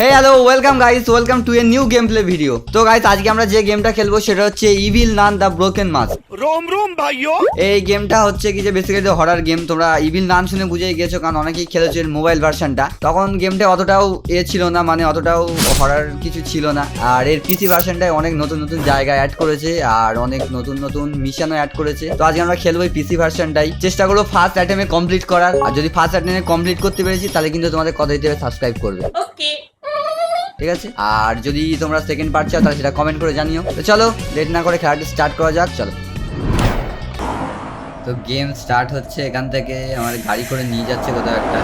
হ্যাঁ hello welcome guys welcome to a new game play video তো guys আজকে আমরা যে গেমটা খেলব সেটা হচ্ছে evil nun the broken mask Rome রোম ভাইও এই গেমটা হচ্ছে কি যে বেসিক্যালি হরার গেম তোমরা ইভিল নাম শুনে বুঝেই গেছো কারণ অনেকেই খেলেছো মোবাইল ভার্সনটা তখন গেমটা অতটাও এ ছিল না মানে অতটাও হরার কিছু ছিল না। আর এর পিসি ভার্সনটাই অনেক নতুন নতুন জায়গা অ্যাড করেছে আর অনেক নতুন নতুন মিশনও অ্যাড করেছে। তো আজকে আমরা খেলব এই পিসি ভার্সনটাই চেষ্টা করব ফার্স্ট অ্যাটেমে কমপ্লিট করার। আর যদি ফার্স্ট অ্যাটেমে কমপ্লিট করতে পেরেছি তাহলে কিন্তু তোমাদের কথা দিতে সাবস্ক্রাইব করবে। ওকে ঠিক আছে? আর যদি তোমরা সেকেন্ড পার্ট চাও, তাহলে সেটা কমেন্ট করে জানিও। তো চলো লেট না করে খেলাটা স্টার্ট করা যাক, চলো। তো গেম স্টার্ট হচ্ছে এখান থেকে, আমার গাড়ি করে নিয়ে যাচ্ছে কোথাও একটা।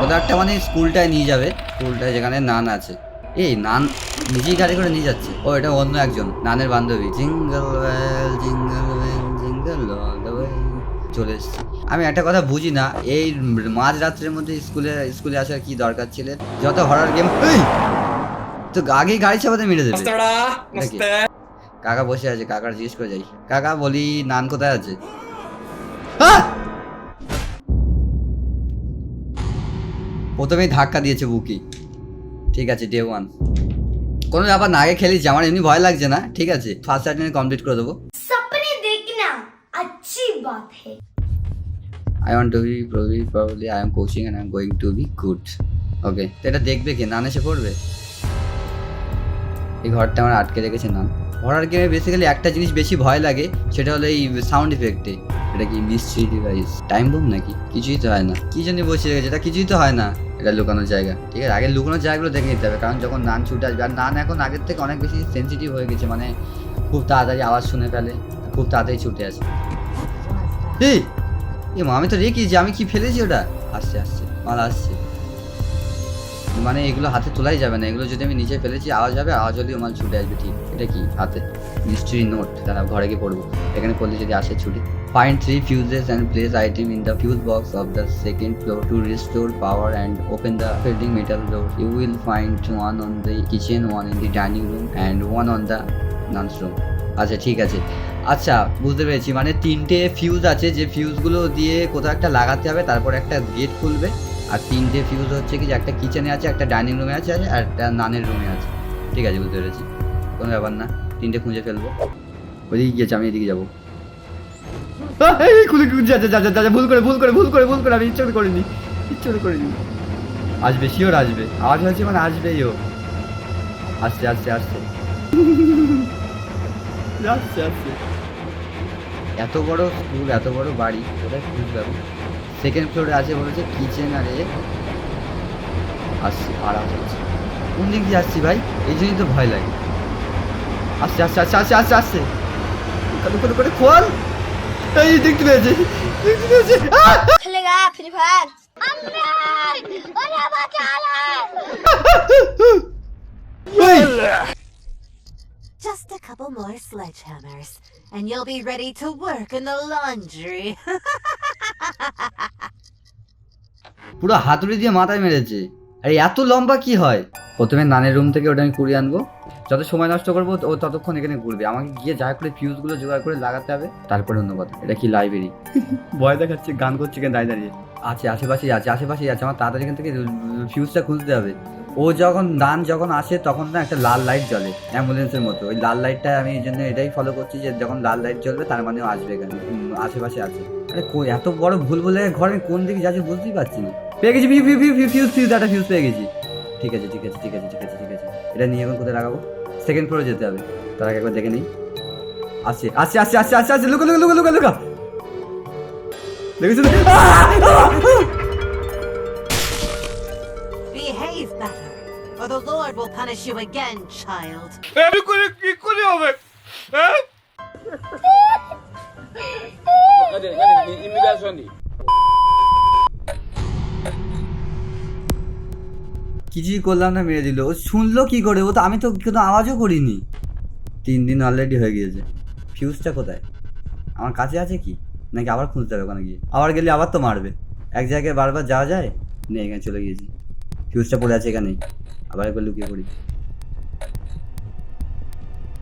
কোথাও একটা মানে স্কুলটায় নিয়ে যাবে, স্কুলটায় যেখানে নান আছে। এই নান নিজেই গাড়ি করে নিয়ে যাচ্ছে। ও, এটা অন্য একজন, নানের বান্ধবী। জিঙ্গল জিঙ্গল জিঙ্গল চলে এসছে। আমি একটা কথা বুঝি না এই মাঝ রাত্রের মধ্যে স্কুলে স্কুলে আসার কি দরকার ছিল যত হরার গেম তো আগেই গাড়ি চাপাতে মেরে দেবে কাকা বসে আছে কাকার জিজ্ঞেস করে যাই। কাকা বলি নান কোথায় আছে! প্রথমেই ধাক্কা দিয়েছে বুকি। ঠিক আছে ডে ওয়ান কোনো ব্যাপার না আগে খেলেছি আমার এমনি ভয় লাগছে না ঠিক আছে? ফার্স্ট অ্যাটেন্ড কমপ্লিট করে দেবো। I want to be probably probably I am coaching and I am going to be good okay তো এটা দেখবে কি? নান এসে পড়বে? এই ঘরটা আমার আটকে রেখেছে নান। হরার গেমে বেসিক্যালি একটা জিনিস বেশি ভয় লাগে, সেটা হলো এই সাউন্ড ইফেক্টে এটা কি মিস্ট্রি ডিভাইস টাইম বোম নাকি? কিছুই তো হয় না। কি জন্য বসে রেখেছে? এটা কিছুই তো হয় না। এটা লুকানোর জায়গা। ঠিক আছে, আগে লুকানোর জায়গাগুলো দেখে নিতে হবে, কারণ যখন নান ছুটে আসবে, আর নান এখন আগের থেকে অনেক বেশি সেন্সিটিভ হয়ে গেছে মানে খুব তাড়াতাড়ি আওয়াজ শুনে ফেলে, খুব তাড়াতাড়ি ছুটে আসে। এ মা, আমি তো রেখি যে আমি কি ফেলেছি ওটা? আসছে আসছে, মাল আসছে। মানে এগুলো হাতে তোলাই যাবে না, এগুলো যদি আমি নিজে ফেলেছি, আওয়াজ হবে, আওয়াজ হলেও মাল ছুটে আসবে, ঠিক। এটা কি? হাতে। মিস্ট্রি নোট তারা ঘরে গিয়ে পড়ব। এখানে পড়লে যদি আসে ছুটি। Find three fuses and place item in the fuse box of the second floor to restore power and open the folding metal door you will find one on the kitchen one in the dining room and one on the lunch room আচ্ছা ঠিক আছে। আচ্ছা বুঝতে পেরেছি। মানে তিনটে fuse আছে, যে ফিউজগুলো দিয়ে কোথাও একটা লাগাতে হবে, তারপর একটা গেট খুলবে। আর তিনটে ফিউজ হচ্ছে কি যে একটা কিচেনে আছে, একটা ডাইনিং রুমে আছে, আর একটা নানের রুমে আছে। ঠিক আছে, বুঝতে পেরেছি। কোনো ব্যাপার না, তিনটে খুঁজে ফেলব। ওইদিকে গিয়েছে আমি এদিকে যাব। ভুল করে ভুল করে ভুল করে ভুল করে, আমি ইচ্ছে করিনি। ইচ্ছে করে করিনি। আসবে শিওর আসবে। আওয়াজ হচ্ছে মানে আসবেই ও। আসছে আসছে আসছে। এত বড় স্কুল এত বড় বাড়ি, কোথায় খুঁজবে আমি সেকেন্ড ফ্লোরে আছে বলেছে কিচেন আর এ আসছে, আর আসছে কোন দিক দিয়ে আসছি ভাই? এই জন্যই তো ভয় লাগে। আসছে আসছে আসছে আসছে আসছে আসছে। করে করে খোল। এই দেখতে পেয়েছে দেখতে পেয়েছে sledgehammers, and you'll be ready to work in the laundry. পুরো হাতুড়ি দিয়ে মাথায় মেরেছে। আরে এত লম্বা কি হয়? প্রথমে নানের রুম থেকে ওটা আমি কুড়িয়ে আনব। যত সময় নষ্ট করব ও ততক্ষণ এখানে ঘুরবে। আমাকে গিয়ে যা করে ফিউজগুলো জোগাড় করে লাগাতে হবে তারপরে অন্য কথা। এটা কি লাইব্রেরি ভয় দেখাচ্ছে গান করছে কেন দাঁড়িয়ে দাঁড়িয়ে। আছে আশেপাশেই আছে আশেপাশেই আছে। আমার তাড়াতাড়ি এখান থেকে ফিউজটা খুঁজতে হবে। ও যখন দান যখন আসে, তখন না একটা লাল লাইট জ্বলে অ্যাম্বুলেন্সের মতো ওই লাল লাইটটা আমি এই জন্য এটাই ফলো করছি যে যখন লাল লাইট জ্বলবে, তার মানে আসবে এখানে আশেপাশে আছে। আরে এত বড় ভুল বলে ঘরে কোন দিকে যাচ্ছে বুঝতেই পারছি না। পেয়ে গেছি few few few fuse fuse একটা ফিউজ পেয়ে গেছি। ঠিক আছে ঠিক আছে ঠিক আছে ঠিক আছে ঠিক আছে। এটা নিয়ে এখন কোথায় লাগাবো? সেকেন্ড ফ্লোরে যেতে হবে। তার আগে একবার দেখে নিই। আসছে আসছে আসছে আসছে আসছে আসছে, লুকা লুকা লুকা লুকা লুকা। দেখেছ? Behave better, or the Lord will punish you again, child. আমি করে কি করে হবে? হ্যাঁ? কিছুই করলাম না মেরে দিল। ও শুনলো কি করে? ও তো আমি তো কোনো আওয়াজও করিনি। তিন দিন অলরেডি হয়ে গিয়েছে। ফিউজটা কোথায়? আমার কাছে আছে কি? নাকি আবার খুঁজতে হবে ওখানে গিয়ে? আবার গেলে আবার তো মারবে। এক জায়গায় বারবার যাওয়া যায়? নিয়ে এখানে চলে গিয়েছি। ফিউজটা পড়ে আছে এখানে। আবার একবার লুকিয়ে পড়ি।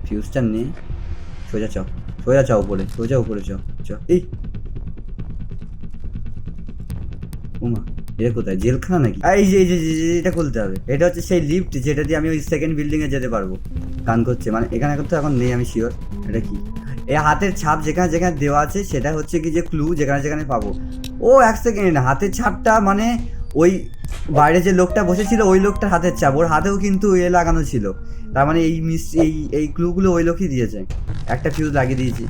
ফিউজটা নে। সোজা চ। সোজা চ উপরে। সোজা উপরে চ। চ। এই! উমা এটা কোথায়? জেলখানা নাকি? এই যে যে এটা খুলতে হবে। এটা হচ্ছে সেই লিফট যেটা দিয়ে আমি ওই সেকেন্ড বিল্ডিং এ যেতে পারব। গান করছে। মানে এখানে তো এখন নেই আমি শিওর এটা কি? এই হাতের ছাপ যেখানে যেখানে দেওয়া আছে, সেটা হচ্ছে কি যে ক্লু যেখানে যেখানে পাবো। ও, এক সেকেন্ড হাতের ছাপটা মানে ওই বাইরে যে লোকটা বসেছিল, ওই লোকটার হাতের চাপ। ওর হাতেও কিন্তু এ লাগানো ছিল। তার মানে এই মিস, এই এই ক্লুগুলো ওই লোকই দিয়েছে। একটা ফিউজ লাগিয়ে দিয়েছি।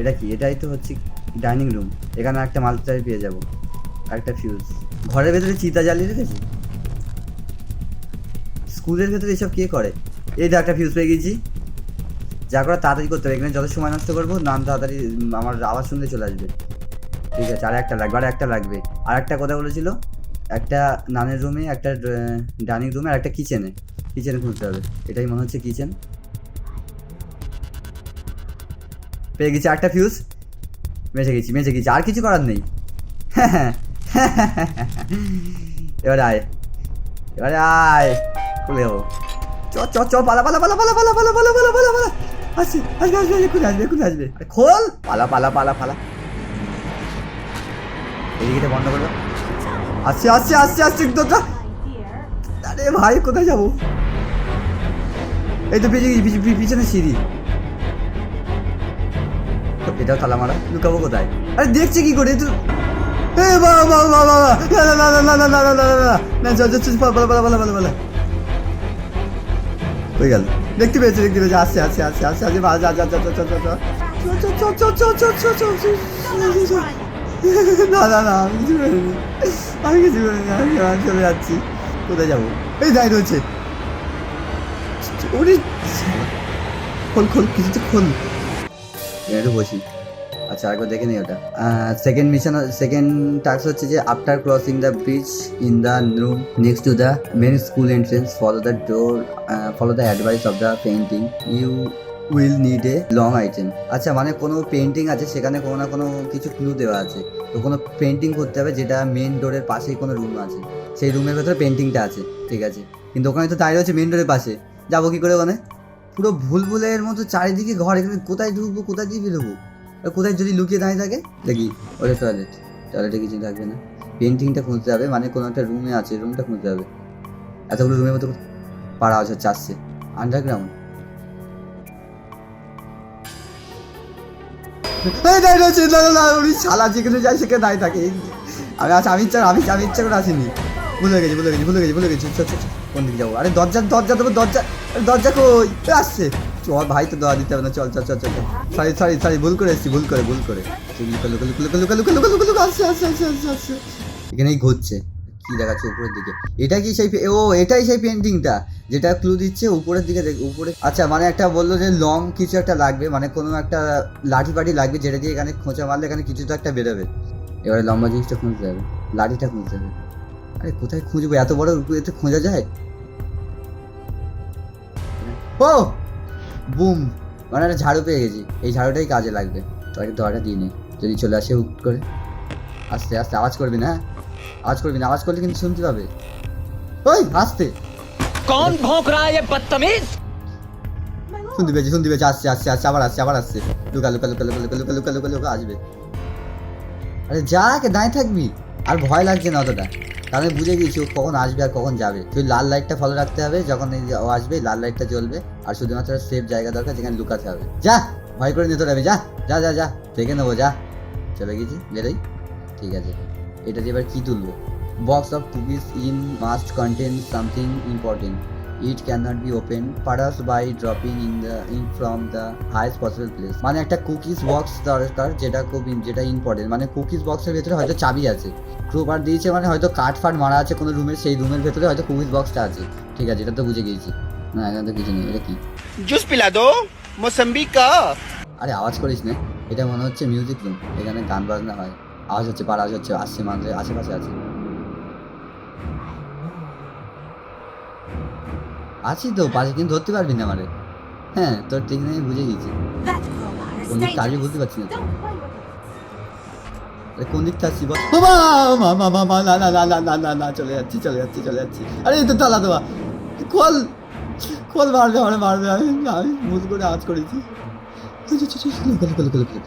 এটা কি? এটাই তো হচ্ছে ডাইনিং রুম এখানে একটা মালটাই পেয়ে যাব। একটা ফিউজ ঘরের ভেতরে চিতা জ্বালিয়ে রেখেছি? স্কুলের ভেতরে এসব কে করে? এই তো একটা ফিউজ পেয়ে গেছি। যা করে তাড়াতাড়ি করতে হবে। এখানে যত সময় নষ্ট করব, নাম তাড়াতাড়ি আমার আওয়াজ শুনতে চলে আসবে। ঠিক আছে আর একটা লাগবে আর একটা লাগবে আর একটা কথা বলেছিল একটা নানের রুমে একটা ডাইনিং রুমে আর একটা কিচেনে কিচেনে খুঁজতে হবে এটাই মনে হচ্ছে কিচেন পেয়ে গেছি একটা ফিউজ মেজে গেছি মেজে গেছি আর কিছু করার নেই এবারে আয় এবারে আয় খুলে যাব চ চ চ পালা পালা পালা পালা পালা পালা পালা পালা পালা পালা আসছে আসবে আসবে এখন আসবে এখন আসবে খোল পালা পালা পালা পালা এদিকে বন্ধ করবে আসছে আসছে আসছে আসছে দরজা আরে ভাই কোথায় যাব এই তো পিছিয়ে পিছনে সিঁড়ি এটাও তালা মারা লুকাবো কোথায় আরে দেখছি কি করে তুই হয়ে দেখতে পেয়েছি দেখতে আসছে আসছে আসছে আসছে না না না, আমি কিছু করিনি আমি কিছু করিনি আমি চলে যাচ্ছি কোথায় যাব? এই দায় রয়েছে। ওরে খোল খোল কিছু তো খোল একটু বসি। আচ্ছা আরেকবার দেখে নিই ওটা। সেকেন্ড মিশন সেকেন্ড টাস্ক হচ্ছে যে after crossing the bridge in the room next to the main school entrance follow the door follow the advice of the painting you will need a long item আচ্ছা মানে কোনো painting আছে, সেখানে কোনো না কোনো কিছু ক্লু দেওয়া আছে। তো কোনো পেন্টিং করতে হবে যেটা মেন ডোরের পাশেই কোনো রুম আছে। সেই রুমের ভেতরে পেন্টিংটা আছে, ঠিক আছে? কিন্তু ওখানে তো দাঁড়িয়ে হচ্ছে মেন ডোরের পাশে। যাব কী করে ওখানে? পুরো ভুল ভুলের মতো চারিদিকে ঘর, এখানে কোথায় ঢুকবো, কোথায় দিয়ে বেরোবো? কোথায় যদি লুকিয়ে দাঁড়িয়ে থাকে, দেখি, ওটা টয়লেট টয়লেটে কিছু থাকবে না। পেন্টিংটা খুঁজতে হবে মানে কোনো একটা রুমে আছে রুমটা খুঁজতে হবে। এতগুলো রুমের মতো পাড়া আছে হচ্ছে আন্ডারগ্রাউন্ড এই উনি শালা যেখানে যায় সেখানে দাঁড়িয়ে থাকে আমি আচ্ছা আমি ইচ্ছা আমি আমি ইচ্ছা করে আসিনি ভুলে গেছি ভুলে গেছি ভুলে গেছি ভুলে গেছি কোন দিকে যাব আরে দরজা দরজা দেবো দরজা দরজা কই আসছে চল ভাই তো দেওয়া দিতে হবে না চল চল চল চল সরি সরি সরি ভুল করে এসছি ভুল করে ভুল করে লুকা লুকা লুকা লুকা লুকা লুকা লুকা আসছে আসছে আসছে আসছে আসছে এখানেই ঘুরছে কি দেখাচ্ছে উপরের দিকে? এটা কি সেই ও, এটাই সেই পেন্টিংটা যেটা ক্লু দিচ্ছে উপরের দিকে উপরে আচ্ছা মানে একটা বলল যে লং কিছু একটা লাগবে মানে কোনো একটা লাঠি পাটি লাগবে যেটা দিয়ে এখানে খোঁচা মারলে এখানে কিছু তো একটা বেরোবে। এবারে লম্বা জিনিসটা খুঁজতে হবে, লাঠিটা খুঁজতে হবে। আরে, কোথায় খুঁজবো? এত বড় উপরে এতে খোঁজা যায়? ও! বুম! মানে একটা ঝাড়ু পেয়ে গেছি। এই ঝাড়ুটাই কাজে লাগবে। তো আগে দরটা দিয়ে নি। যদি চলে আসে হুট করে। আস্তে আস্তে আওয়াজ করবি না? আওয়াজ করবি না আওয়াজ করলে কিন্তু শুনতে পাবে ওই আস্তে कौन भौंक रहा है ये बदतमीज শুনতে পেয়েছি শুনতে পেয়েছি আসছে আসছে আসছে আবার আসছে আবার আসছে লুকা লুকা লুকা লুকা লুকা লুকা লুকা লুকা লুকা আসবে আরে যা কে দাঁড়িয়ে থাকবি আর ভয় লাগছে না অতটা কারণ আমি বুঝে গেছি ও কখন আসবে আর কখন যাবে তুই লাল লাইটটা ফলো রাখতে হবে যখন এই যে ও আসবে লাল লাইটটা জ্বলবে আর শুধুমাত্র সেফ জায়গা দরকার যেখানে লুকাতে হবে যা ভয় করে নিতে হবে যা যা যা যা দেখে নেবো যা চলে গেছি বেরোই ঠিক আছে এটা দিয়ে এবার কী তুলবো? Box of cookies in must contain something important it can not be open perhaps by dropping in the in from the highest possible place মানে একটা কুকিজ বক্স দরকার যেটা খুব যেটা ইম্পর্টেন্ট মানে কুকিজ বক্সের ভেতরে হয়তো চাবি আছে। ক্রুপার দিয়েছে মানে হয়তো কাঠ ফাট মারা আছে কোনো রুমের সেই রুমের ভেতরে হয়তো কুকিজ বক্সটা আছে। ঠিক আছে এটা তো বুঝে গিয়েছি। না এখানে তো কিছু নেই এটা কি? জুস পিলা দো মোসাম্বিকা। আরে আওয়াজ করিস না এটা মনে হচ্ছে মিউজিক রুম এখানে গান বাজনা হয়। আওয়াজ হচ্ছে পার আওয়াজ হচ্ছে আসছে মানুষ আশেপাশে আছে। আছি তো পাশে কিন্তু ধরতে পারবি না আমারে। হ্যাঁ তোর ঠিক নেই বুঝে গেছি। কোন দিক. আসবি বুঝতে পারছি না. আরে কোন দিকটা আসছি বল। বাবা মা মা মা মা না না না না না না চলে যাচ্ছি চলে যাচ্ছি চলে যাচ্ছি। আরে তো তালা দেওয়া। খোল খোল মারবে আমার মারবে। আমি আমি মুখ করে আওয়াজ করেছি। লুকা, লুকা, লুকা, লুকা।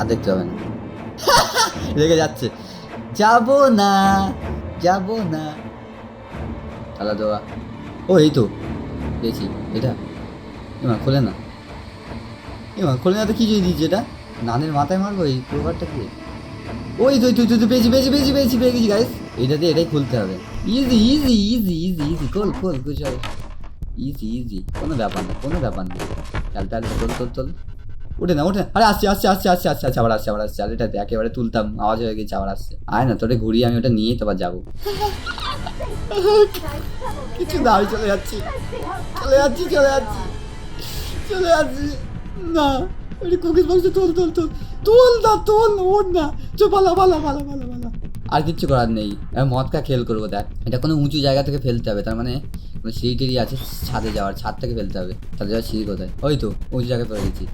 আর দেখতে হবে না। রেগে যাচ্ছে। যাব না যাব না। তালা দেওয়া। ও, এই তো। পেয়েছি। এটা? এমা খোলে না। এমা খোলে না তো কি যদি দিচ্ছে এটা? নানের মাথায় মারবো এই প্রকারটা দিয়ে ওই তুই তুই তুই পেয়েছি পেয়েছি পেয়েছি পেয়েছি, পেয়ে গেছি গাইস এটা দিয়ে এটাই খুলতে হবে। Easy easy easy easy easy খোল খোল কিছু ইজি ইজি কোনো ব্যাপার না, কোনো ব্যাপার না। চাল চাল তোল তোল তোল। উঠে না, উঠে আরে আসছে আসছে আসছে আসছে আসছে আবার আসছে আবার আসছে। আর এটা একেবারে তুলতাম, আওয়াজ হয়ে গেছে, আবার আসছে। আয় না, তোরে ঘুরিয়ে আমি ওটা নিয়ে তারপর যাব। কিছু না, আমি চলে যাচ্ছি। চলে যাচ্ছি চলে যাচ্ছি। চলে যাচ্ছি। না, ওই কুকিজ বক্স তোল তোল তোল। তোল না, তোল, ওর না। চো, পালা পালা পালা পালা পালা। আর কিচ্ছু করার নেই। মদকা খেল করব, দেখ। এটা কোনো উঁচু জায়গা থেকে ফেলতে হবে, তার মানে সিঁড়ি টিড়ি আছে ছাদে যাওয়ার, ছাদ থেকে ফেলতে হবে। তাহলে যাওয়ার সিঁড়ি কোথায়? ওই তো, উঁচু জায়গায় পড়ে গেছি?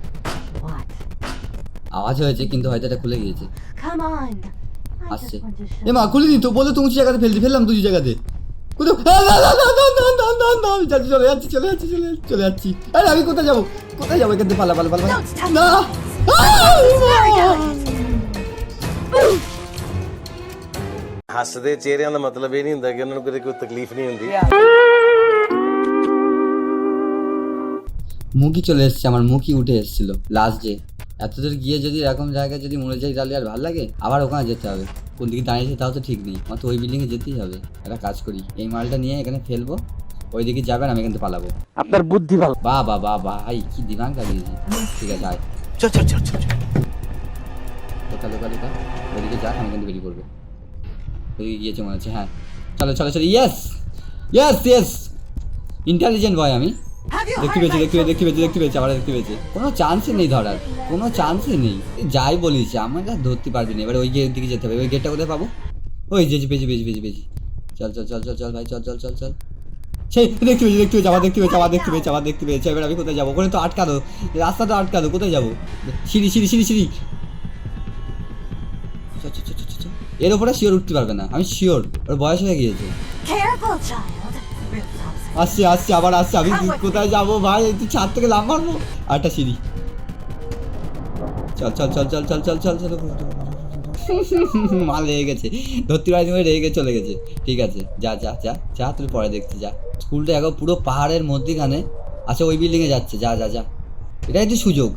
আওয়াজ হয়েছে কিন্তু হয়তো এটা খুলে গিয়েছে আসছে এ মা খুলে দিই তো বলে তো উঁচু জায়গাতে ফেলতে ফেললাম দুই জায়গাতে কোথাও আমি যাচ্ছি চলে যাচ্ছি চলে যাচ্ছি চলে চলে যাচ্ছি আরে আমি কোথায় যাব কোথায় না ਹੱਸਦੇ ਚਿਹਰਿਆਂ ਦਾ ਮਤਲਬ ਇਹ ਨਹੀਂ ਹੁੰਦਾ ਕਿ ਉਹਨਾਂ ਨੂੰ ਕੋਈ ਤਕਲੀਫ ਨਹੀਂ ਹੁੰਦੀ মুখি চলে এসছে আমার মুখি উঠে এসেছিল লাস্ট ডে এত দূর গিয়ে যদি এরকম জায়গায় যদি মরে যাই তাহলে আর ভালো লাগে? আবার ওখানে যেতে হবে। কোন দিকে দাঁড়িয়েছে তাও তো ঠিক নেই। আমার তো ওই বিল্ডিংয়ে যেতেই হবে। একটা কাজ করি। এই মালটা নিয়ে এখানে ফেলব। ওই দিকে যাবেন আমি কিন্তু পালাবো। আপনার বুদ্ধি ভালো। বা বা বা ভাই কি দিমাগ লাগিয়েছি ঠিক আছে আয়। চল চল চল চল লোকা লোকা লোকা ওইদিকে যাক আমি কিন্তু থেকে বেরিয়ে পড়ব। ওইদিকে গিয়েছে মনে হচ্ছে হ্যাঁ। চলো চলো চলো yes yes yes intelligent boy আমি। দেখতে পেয়েছি দেখতে পেয়েছি দেখতে পেয়েছি দেখতে পেয়েছি আবার দেখতে পেয়েছি কোনো চান্সই নেই ধরার কোনো চান্সই নেই যাই বলিস আমার আর ধরতে পারবি না এবার ওই গেট দিকে যেতে হবে ওই গেটটা কোথায় পাবো ওই যে পেয়েছি পেয়েছি পেয়েছি পেয়েছি চল চল চল চল চল ভাই চল চল চল চল সেই দেখতে পেয়েছি দেখতে পেয়েছি আবার দেখতে পেয়েছি আবার দেখতে পেয়েছি আবার দেখতে পেয়েছি এবার আমি কোথায় যাব ওখানে তো আটকালো রাস্তা তো আটকালো কোথায় যাব সিঁড়ি সিঁড়ি সিঁড়ি সিঁড়ি। এর ওপরে শিওর উঠতে পারবে না আমি শিওর ওর বয়স হয়ে গিয়েছে আসছে আসছি আবার আসছি আমি কোথায় যাব ভাই তো ছাদ থেকে লাভ মারবো আরেকটা সিঁড়ি চল চল চল চল চল চল চল চল মাল লেগে গেছে ধরতে পারি তুমি রেগে চলে গেছে ঠিক আছে যা যা যা যা তুই পরে দেখছি যা স্কুলটা এখন পুরো পাহাড়ের মধ্যেখানে আচ্ছা ওই বিল্ডিংয়ে যাচ্ছে যা যা যা এটাই তো সুযোগ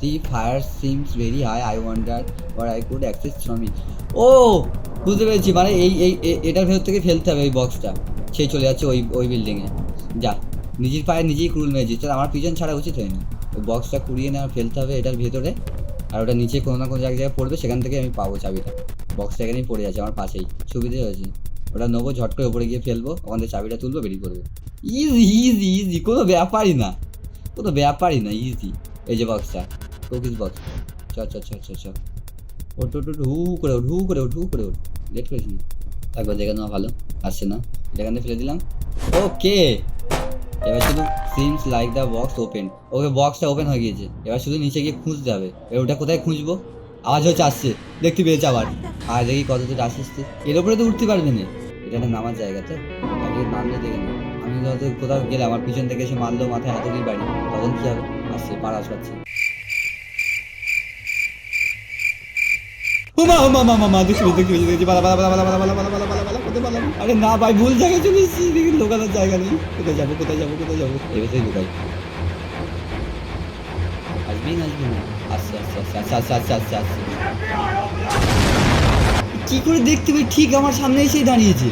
the fire seems very high I wonder where I could access from it ও বুঝতে পেরেছি মানে এই এই এটার ভেতর থেকে ফেলতে হবে এই বক্সটা সেই চলে যাচ্ছে ওই ওই বিল্ডিংয়ে যা, নিজের পায়ে নিজেই কুড়ুল মেরেছি। তাহলে আমার পিছন ছাড়া উচিত হয়নি ওই বক্সটা কুড়িয়ে নেওয়া ফেলতে হবে এটার ভেতরে। আর ওটা নিচে কোনো না কোনো জায়গায় পড়বে, সেখান থেকে আমি পাবো চাবিটা। বক্সটা এখানেই পড়ে যাচ্ছে আমার পাশেই। সুবিধে হয়েছে। ওটা নেব, ঝট করে ওপরে গিয়ে ফেলব। ওখান থেকে চাবিটা তুলবো, বেরিয়ে পড়ব। ইজি ইজি ইজি কোনো ব্যাপারই না। কোনো ব্যাপারই না ইজি এই যে বক্সটা কুকিজ বক্স চ চ চ চ চ। ওট ওট হু করে ওঠ, হু করে ওঠ, হু করে ওঠ। লেট না তারপর দেখে নেওয়া ভালো। আসছে না। এখান ফেলে দিলাম ওকে এবার শুধু seems like the box open okay বক্সটা ওপেন হয়ে গিয়েছে এবার শুধু নিচে গিয়ে খুঁজতে হবে এবার ওটা কোথায় খুঁজবো আওয়াজ হচ্ছে আসছে দেখতে পেয়েছে আবার আর দেখি কত দূর আসতে এর উপরে তো উঠতে পারবে না এটা একটা নামার জায়গা তো আগে নামলে দেখে নি আমি হয়তো কোথাও গেলে আমার পিছন থেকে এসে মারলো মাথায় এত দূর বাড়ি তখন কি হবে আসছে পাড়া আসছে উমা উমা মা মা মা দেখছি দেখছি দেখছি দেখছি বালা বালা বালা বালা বালা বালা বালা করতে পারলাম আরে না ভাই ভুল জায়গায় চলে এসেছি দেখি লোকালার জায়গা নেই। কোথায় যাব কোথায় যাব কোথায় যাব? এবার লোকাল আসবি না আসবি না? আচ্ছা আচ্ছা আচ্ছা আচ্ছা আচ্ছা আচ্ছা আচ্ছা কী করে দেখতে পাই? ঠিক আমার সামনে এসেই দাঁড়িয়েছে।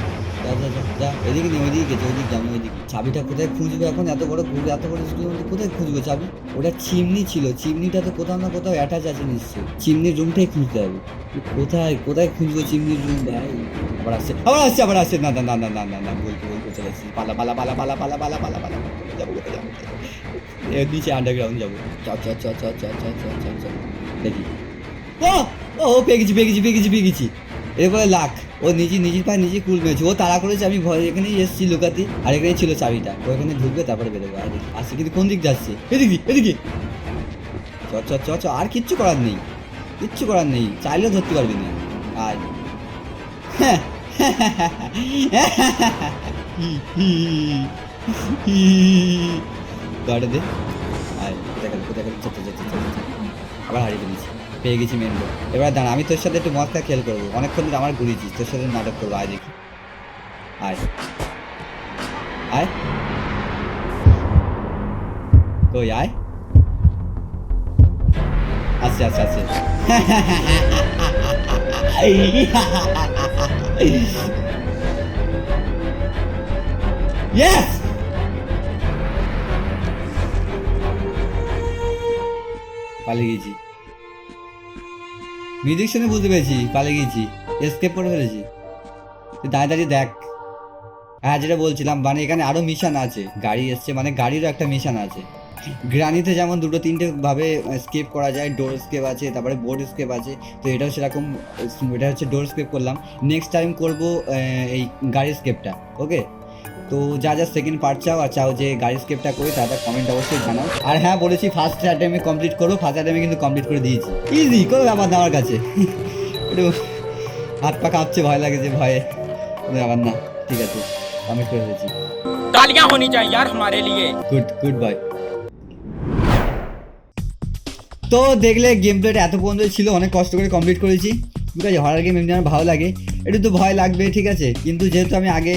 এদিকে নেই ওইদিকে গেছে ওইদিকে যাব ওইদিকে চাবিটা কোথায় খুঁজবে এখন এত বড় ঘুরে এত বড় স্কুলের কোথায় খুঁজবে চাবি ওটা চিমনি ছিল চিমনিটা তো কোথাও না কোথাও অ্যাটাচ আছে নিশ্চয়ই চিমনির রুমটাই খুঁজতে হবে কোথায় কোথায় খুঁজবো চিমনির রুম ভাই আবার আসছে আবার আসছে আবার আসছে না না না না না না না বলতে বলতে চলে আসছে পালা পালা পালা পালা পালা পালা পালা পালা যাব কোথায় যাব এর নিচে আন্ডারগ্রাউন্ড যাব চ চ চ চ চ চ চ চ দেখি ও ও, পেয়ে গেছি পেয়ে গেছি পেয়ে গেছি পেয়ে গেছি এরপরে লাখ। ও নিজে নিজের পায়ে নিজে কুল মেরেছে। ও তাড়া করেছে, আমি ভয় এখানেই এসেছি লুকাতে। আর এখানে ছিল চাবিটা। ও এখানে ঢুকবে, তারপরে বেরোবে। আর দেখি আসছে কিন্তু কোন দিক যাচ্ছে? এদিকে এদিকে। চ চ চ চ। আর কিচ্ছু করার নেই। কিচ্ছু করার নেই। চাইলেও ধরতে পারবি না। আর গাড়ি দে। চল চল চল। আবার হারিয়ে ফেলেছি। পেয়ে গেছি মেন রোড এবার দাঁড়া, আমি তোর সাথে একটু মস্কা খেল করব। অনেকক্ষণ ধরে আমার ঘুরিয়েছিস, তোর সাথে নাটক করব। আয় দেখি। আয়। আয়। কই, আয়। আচ্ছা আচ্ছা আচ্ছা Yes! পালিয়ে গেছি। মিউজিক শুনে বুঝতে পেরেছি, পালিয়ে গেছি এসকেপ করে ফেলেছি। দাঁড়িয়ে দাঁড়িয়ে দেখ। হ্যাঁ যেটা বলছিলাম মানে এখানে আরও মিশন আছে। গাড়ি এসছে মানে গাড়িরও একটা মিশন আছে। গ্রানিতে যেমন দুটো তিনটে ভাবে স্কেপ করা যায় ডোর স্কেপ আছে, তারপরে বোর্ড স্কেপ আছে, তো এটাও সেরকম, এটা হচ্ছে ডোর স্কেপ করলাম। নেক্সট টাইম করব এই গাড়ির স্কেপটা ওকে তো যা যা সেকেন্ড পার্ট চাও আর চাও যে গাড়ি স্কেপটা করি তাদের কমেন্ট অবশ্যই জানাও আর হ্যাঁ বলেছি ফার্স্ট অ্যাটেমে কমপ্লিট করো ফার্স্ট অ্যাটেমে কিন্তু কমপ্লিট করে দিয়েছি ইজি কোনো ব্যাপার না আমার কাছে একটু হাত পা কাঁপছে ভয় লাগে যে ভয়ে কোনো ব্যাপার না ঠিক আছে কমপ্লিট করে দিয়েছি तालियां होनी चाहिए यार हमारे लिए গুড গুড বয় তো দেখলে গেম প্লেটা এত পর্যন্ত ছিল অনেক কষ্ট করে কমপ্লিট করেছি ঠিক আছে হরার গেম এমনি আমার ভালো লাগে। একটু তো ভয় লাগবে, ঠিক আছে? কিন্তু যেহেতু আমি আগে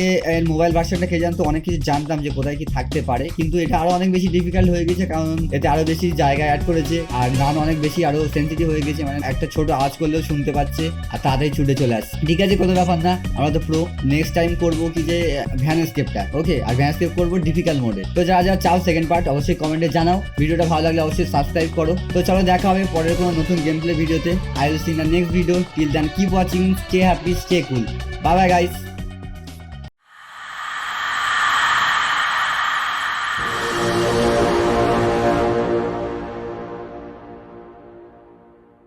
মোবাইল ভার্সনটা খেয়ে জানতো অনেক কিছু জানতাম যে কোথায় কি থাকতে পারে, কিন্তু এটা আরও অনেক বেশি ডিফিকাল্ট হয়ে গেছে, কারণ এতে আরও বেশি জায়গা অ্যাড করেছে, আর গান অনেক বেশি আরও সেন্সিটিভ হয়ে গেছে মানে একটা ছোট আওয়াজ করলেও শুনতে পাচ্ছে, আর তাড়াতাড়ি ছুটে চলে আসছে। ঠিক আছে, কোনো ব্যাপার না, আমরা তো প্রো নেক্সট টাইম করব কি যে ভ্যান স্কেপটা ওকে আর ভ্যান স্কেপ করব ডিফিকাল্ট মোডে তো যারা যারা চাও সেকেন্ড পার্ট অবশ্যই কমেন্টে জানাও, ভিডিওটা ভালো লাগলে অবশ্যই সাবস্ক্রাইব করো। তো চলো, দেখা হবে পরের কোনো নতুন গেম প্লে ভিডিওতে I will see in the next video till then keep watching stay happy stay cool bye bye guys